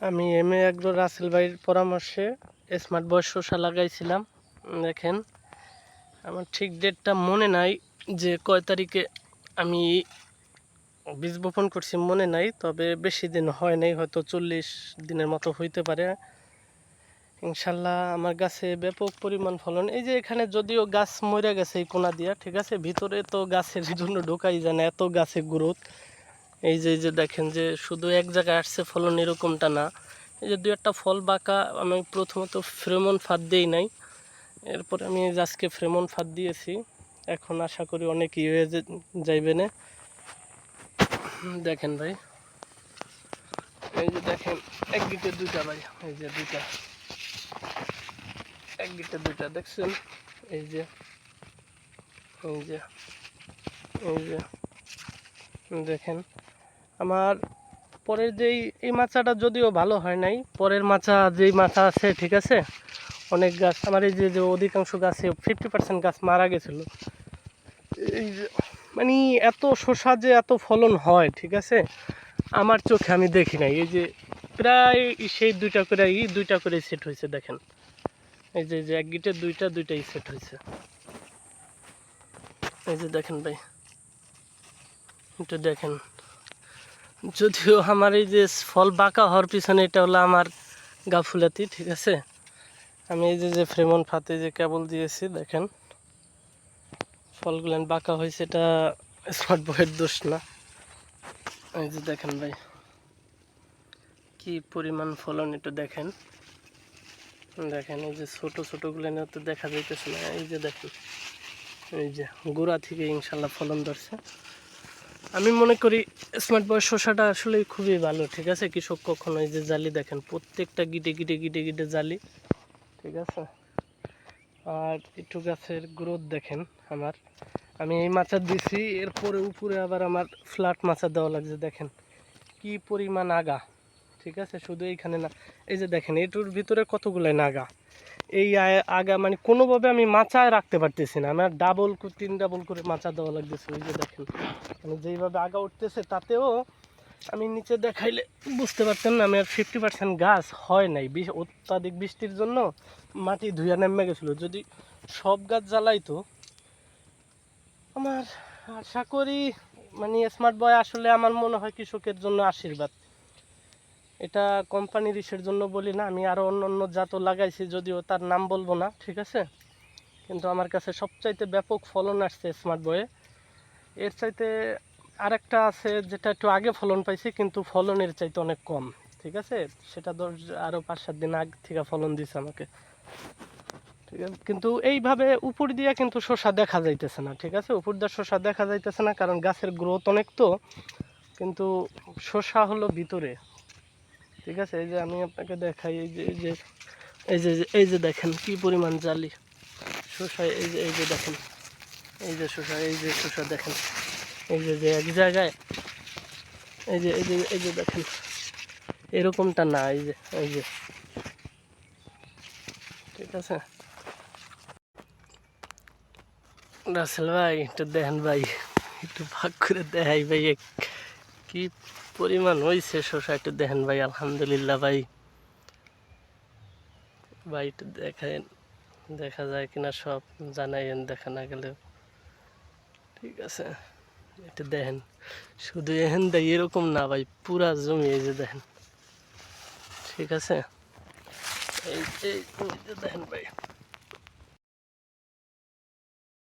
আমি M A একজন রাসেল ভাইয়ের পরামর্শে স্মার্ট বয়স শসা লাগাইছিলাম। দেখেন, আমার ঠিক ডেটটা মনে নাই যে কয় তারিখে আমি বীজ বপন করছি মনে নাই, তবে বেশি দিন হয় নাই, হয়তো চল্লিশ দিনের মতো হইতে পারে। ইনশাল্লাহ আমার গাছে ব্যাপক পরিমাণ ফলন। এই যে এখানে যদিও গাছ মরে গেছে এই কোনা দিয়া, ঠিক আছে? ভিতরে তো গাছের জন্য ঢোকাই যায় না, এত গাছে গ্রোথ এই যে এই যে দেখেন যে শুধু এক জায়গায় আসছে ফলন এরকমটা না। এই যে দু একটা ফল বাঁকা, আমি প্রথমত ফ্রেমন ফাঁদ দিই নাই। এরপর আমি আজকে ফ্রেমন ফাঁদ দিয়েছি। এখন আশা করি অনেক ই হয়ে যাইবে না। দেখেন ভাই। এই যে দেখেন, এক গিটে দুইটা ভাই। এই যে দুটা এক গিটে দুইটা, দেখছেন? এই যে এই যে এই যে, দেখেন। আমার পরের যেই, এই মাচাটা যদিও ভালো হয় নাই, পরের মাচা যেই মাচা আছে, ঠিক আছে? অনেক গাছ, আমার এই যে যে অধিকাংশ গাছে ফিফটি পার্সেন্ট গাছ মারা গেছিল। এই যে মানে এত শসা যে এত ফলন হয়, ঠিক আছে? আমার চোখে আমি দেখি নাই। এই যে, প্রায় সেই দুইটা করে ই দুইটা করে সেট হয়েছে, দেখেন। এই যে যে, এক গিটে দুইটা, দুইটাই সেট হয়েছে। এই যে, দেখেন ভাই। একটু দেখেন। যদিও আমার এই যে ফল বাঁকা হওয়ার পিছনে এটা হলো আমার গাফুলাতি ঠিক আছে? আমি এই যে যে ফ্রেমন ফাতে যে কেবল দিয়েছি, দেখেন। ফলগুলো বাঁকা হয়েছে, এটা স্মার্ট বয়ের দোষ না। এই যে দেখেন ভাই, কি পরিমাণ ফলন একটু দেখেন। দেখেন, এই যে ছোটো ছোটগুলো নিয়ে তো দেখা যাইতেছে না। এই যে দেখেন, এই যে গোড়া থেকে ইনশাল্লাহ ফলন ধরছে। আমি মনে করি স্মার্ট বয় শসাটা আসলে খুবই ভালো, ঠিক আছে? কৃষক কখনো এই যে জালি দেখেন, প্রত্যেকটা গিটে গিটে গিটে গিটে জালি, ঠিক আছে? আর একটু গাছের গ্রোথ দেখেন আমার। আমি এই মাচা দিছি, এরপরে উপরে আবার আমার ফ্ল্যাট মাচা দেওয়া লাগছে, দেখেন। কি পরিমাণ আগা, ঠিক আছে? শুধু এইখানে না, এই যে দেখেন, এটুর ভিতরে কতগুলো নাগা? এই আগা মানে কোনোভাবে আমি মাচায় রাখতে পারতেছি না। আমার ডাবল তিন ডাবল করে মাচা দেওয়া লাগতেছে ওই যে দেখেন। মানে যেইভাবে আগা উঠতেছে, তাতেও আমি নিচে দেখাইলে বুঝতে পারতেন না, আমি আর ফিফটি পার্সেন্ট গাছ হয় নাই। অত্যাধিক বৃষ্টির জন্য মাটি ধুয়া নেমে গেছিল। যদি সব গাছ জ্বালাইতো, আমার আশা করি মানে স্মার্ট বয় আসলে আমার মনে হয় কৃষকের জন্য আশীর্বাদ। এটা কোম্পানির ইসের জন্য বলি না, আমি আরও অন্য অন্য জাতও লাগাইছি, যদিও তার নাম বলব না, ঠিক আছে? কিন্তু আমার কাছে সবচাইতে ব্যাপক ফলন আসছে স্মার্ট বয়ে এর চাইতে আরেকটা আছে যেটা একটু আগে ফলন পাইছি, কিন্তু ফলনের চাইতে অনেক কম, ঠিক আছে? সেটা দশ আরও পাঁচ সাত দিন আগ থেকে ফলন দিছে আমাকে। ঠিক আছে? কিন্তু এইভাবে উপর দিয়ে কিন্তু শসা দেখা যাইতেছে না, ঠিক আছে? উপর দিয়ে শসা দেখা যাইতেছে না, কারণ গাছের গ্রোথ অনেক তো, কিন্তু শসা হলো ভিতরে। ঠিক আছে? এই যে আমি আপনাকে দেখাই, এই যে এই যে এই যে এই যে দেখেন কি পরিমাণ জালি। শসা, এই যে এই যে দেখেন। এই যে শসা, এই যে শসা দেখেন। এই যে যে এক জায়গায়, এই যে এই যে এই যে দেখেন। এরকমটা না, এই যে এই যে। ঠিক আছে? রাসেল ভাই, একটু দেখেন ভাই। একটু ভাগ করে দেখাই ভাই কি পরিমাণ হয়েছে শসা, একটু দেখেন ভাই, আলহামদুলিল্লাহ ভাই। ভাই, একটু দেখেন, দেখা যায় কিনা সব জানাইন দেখা না গেলেও। ঠিক আছে, একটু দেখেন। শুধু এহেন দেয় এরকম না ভাই, পুরা জমি, এই যে দেখেন। ঠিক আছে? এই এই দেখেন ভাই।